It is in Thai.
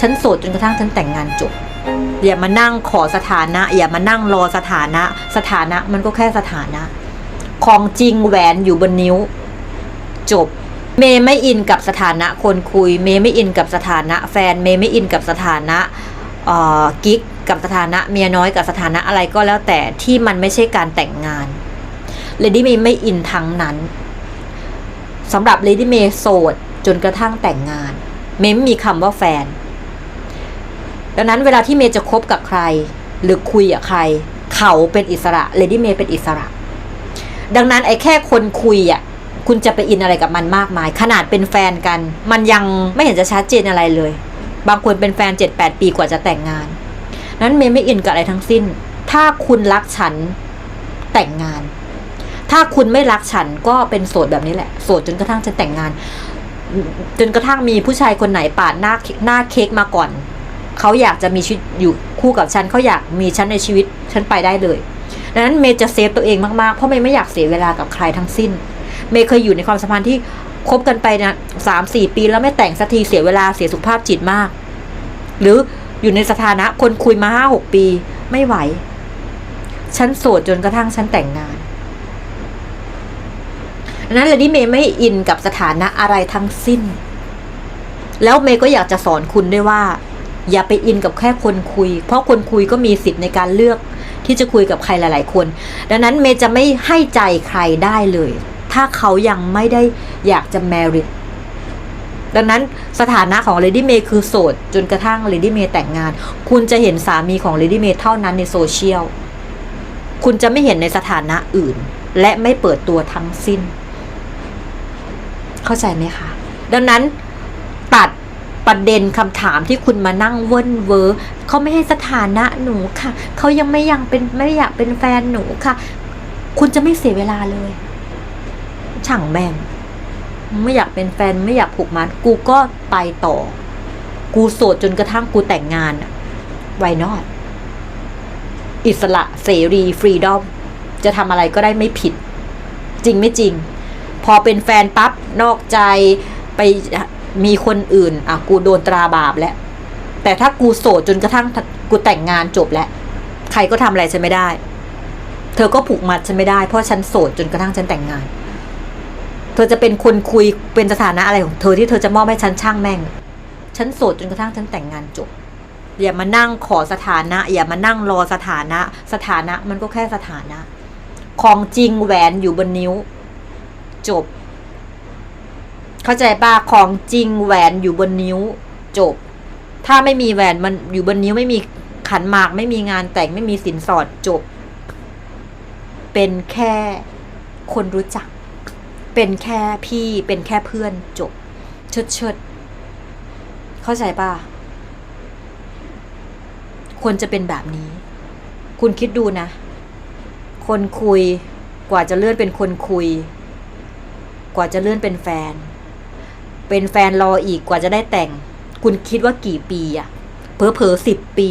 ฉันโสดจนกระทั่งฉันแต่งงานจบ อย่ามานั่งขอสถานะ อย่ามานั่งรอสถานะ สถานะมันก็แค่สถานะ ของจริงแหวนอยู่บนนิ้ว จบ เมย์ไม่อินกับสถานะคนคุย เมย์ไม่อินกับสถานะ แฟน เมย์ไม่อินกับสถานะอ่อกิ๊กกับสถานะเมียน้อยกับสถานะอะไรก็แล้วแต่ที่มันไม่ใช่การแต่งงานเลดี้เมย์ไม่อินทั้งนั้นสำหรับเลดี้เมย์โสดจนกระทั่งแต่งงาน เมย์ไม่มีคำว่าแฟน ดังนั้นเวลาที่เมย์จะคบกับใคร หรือคุยกับใคร เขาเป็นอิสระเลดี้เมย์เป็นอิสระ ดังนั้นไอ้แค่คนคุยอะคุณจะไปอินอะไรกับมันมากมาย ขนาดเป็นแฟนกัน มันยังไม่เห็นจะชัดเจนอะไรเลย บางคนเป็นแฟนเจ็ดแปดปีกว่าจะแต่งงาน นั้นเมย์ไม่อินกับอะไรทั้งสิ้น ถ้าคุณรักฉันแต่งงาน ถ้าคุณไม่รักฉันก็เป็นโสดแบบนี้แหละ โสดจนกระทั่งจะแต่งงาน จนกระทั่งมีผู้ชายคนไหนปาดหน้าหน้าเค้กมาก่อน เขาอยากจะมีชีวิตอยู่คู่กับฉันเขาอยากมีฉันในชีวิตฉันไปได้เลยดังนั้นเมย์จะเซฟตัวเองมากๆเพราะเมย์ไม่อยากเสียเวลากับใครทั้งสิ้น เมย์เคยอยู่ในความสัมพันธ์ที่คบกันไปนะสามสี่ปีแล้วไม่แต่งสักทีเสียเวลาเสียสุขภาพจิตมาก หรืออยู่ในสถานะคนคุยมาห้าหกปีไม่ไหว ฉันโสดจนกระทั่งฉันแต่งงานดังนั้นเลยที่เมย์ไม่อินกับสถานะอะไรทั้งสิ้น แล้วเมย์ก็อยากจะสอนคุณด้วยว่า อย่าไปอินกับแค่คนคุย เพราะคนคุยก็มีสิทธิ์ในการเลือกที่จะคุยกับใครหลาย ๆ คน ดังนั้นเมย์จะไม่ให้ใจใครได้เลย ถ้าเขายังไม่ได้อยากจะแมริดดังนั้นสถานะของ Lady May คือโสด จนกระทั่ง Lady May แต่งงาน คุณจะเห็นสามีของ Lady May เท่านั้นในโซเชียล คุณจะไม่เห็นในสถานะอื่น และไม่เปิดตัวทั้งสิ้น เข้าใจไหมคะ ดังนั้น ประเด็นคำถามที่คุณมานั่งเวิ้นเวอเขาไม่ให้สถานะหนูค่ะเขายังไม่ยังเป็นไม่อยากเป็นแฟนหนูค่ะ คุณจะไม่เสียเวลาเลย ช่างแม่งไม่อยากเป็นแฟนไม่อยากผูกมัดกูก็ไปต่อ กูโสดจนกระทั่งกูแต่งงานไวนอดอิสระเสรีฟรีดอมจะทำอะไรก็ได้ไม่ผิด จริงไม่จริง พอเป็นแฟนปั๊บนอกใจไป มีคนอื่น อะ กูโดนตราบาปแล้ว แต่ถ้ากูโสดจนกระทั่งกูแต่งงานจบแล้ว ใครก็ทำอะไรฉันไม่ได้ เธอก็ผูกมัดฉันไม่ได้ เพราะฉันโสดจนกระทั่งฉันแต่งงาน เธอจะเป็นคนคุยเป็นสถานะอะไรของเธอที่เธอจะมอบให้ฉันช่างแม่ง ฉันโสดจนกระทั่งฉันแต่งงานจบ อย่ามานั่งขอสถานะ อย่ามานั่งรอสถานะ สถานะมันก็แค่สถานะ ของจริงแหวนอยู่บนนิ้ว จบ เข้าใจป่ะของจริงแหวนอยู่บนนิ้วจบ ถ้าไม่มีแหวนมันอยู่บนนิ้วไม่มีขันหมาก ไม่มีงานแต่งไม่มีสินสอดจบ เป็นแค่คนรู้จัก เป็นแค่พี่เป็นแค่เพื่อนจบ เชิดเชิดเข้าใจป่ะควรจะเป็นแบบนี้ คุณคิดดูนะ คนคุยกว่าจะเลื่อนเป็นคนคุย กว่าจะเลื่อนเป็นแฟน เป็นแฟนรออีกกว่าจะได้แต่ง คุณคิดว่ากี่ปีอะเพอเพอสิบปี